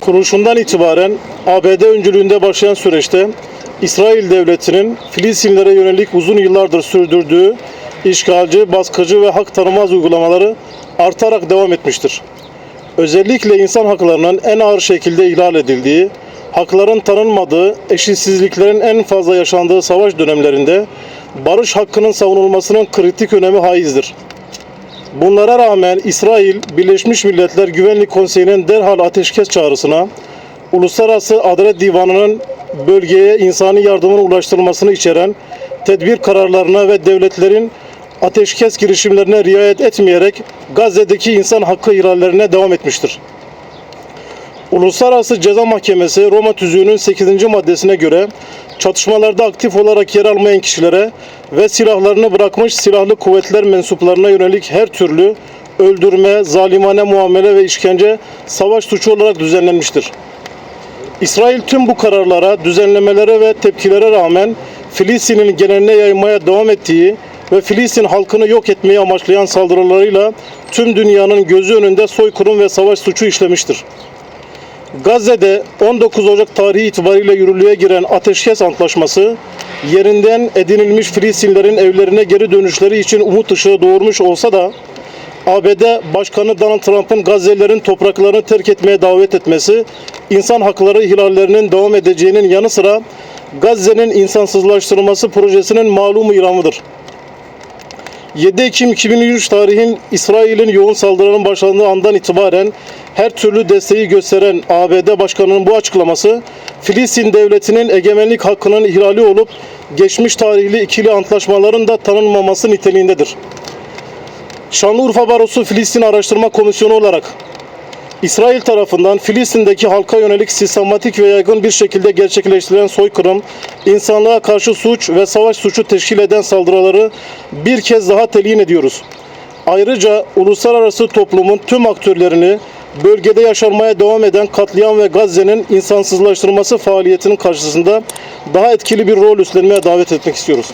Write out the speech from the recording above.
kuruluşundan itibaren ABD öncülüğünde başlayan süreçte İsrail devletinin Filistinlere yönelik uzun yıllardır sürdürdüğü işgalci, baskıcı ve hak tanımaz uygulamaları artarak devam etmiştir. Özellikle insan haklarının en ağır şekilde ihlal edildiği, hakların tanınmadığı, eşitsizliklerin en fazla yaşandığı savaş dönemlerinde barış hakkının savunulmasının kritik önemi haizdir. Bunlara rağmen İsrail, Birleşmiş Milletler Güvenlik Konseyi'nin derhal ateşkes çağrısına, Uluslararası Adalet Divanı'nın bölgeye insani yardımın ulaştırılmasını içeren tedbir kararlarına ve devletlerin ateşkes girişimlerine riayet etmeyerek Gazze'deki insan hakkı ihlallerine devam etmiştir. Uluslararası Ceza Mahkemesi Roma Tüzüğü'nün 8. maddesine göre çatışmalarda aktif olarak yer almayan kişilere ve silahlarını bırakmış silahlı kuvvetler mensuplarına yönelik her türlü öldürme, zalimane muamele ve işkence savaş suçu olarak düzenlenmiştir. İsrail tüm bu kararlara, düzenlemelere ve tepkilere rağmen Filistin'in geneline yaymaya devam ettiği ve Filistin halkını yok etmeyi amaçlayan saldırılarıyla tüm dünyanın gözü önünde soykırım ve savaş suçu işlemiştir. Gazze'de 19 Ocak tarihi itibariyle yürürlüğe giren Ateşkes Antlaşması, yerinden edinilmiş Filistinlerin evlerine geri dönüşleri için umut ışığı doğurmuş olsa da, ABD Başkanı Donald Trump'ın Gazze'lilerin topraklarını terk etmeye davet etmesi, insan hakları ihlallerinin devam edeceğinin yanı sıra Gazze'nin insansızlaştırılması projesinin malumu iramıdır. 7 Ekim 2023 tarihin İsrail'in yoğun saldırının başlandığı andan itibaren her türlü desteği gösteren ABD Başkanı'nın bu açıklaması Filistin devletinin egemenlik hakkının ihlali olup geçmiş tarihli ikili antlaşmaların da tanınmaması niteliğindedir. Şanlıurfa Barosu Filistin Araştırma Komisyonu olarak İsrail tarafından Filistin'deki halka yönelik sistematik ve yaygın bir şekilde gerçekleştirilen soykırım, insanlığa karşı suç ve savaş suçu teşkil eden saldırıları bir kez daha telin ediyoruz. Ayrıca uluslararası toplumun tüm aktörlerini bölgede yaşanmaya devam eden katliam ve Gazze'nin insansızlaştırması faaliyetinin karşısında daha etkili bir rol üstlenmeye davet etmek istiyoruz.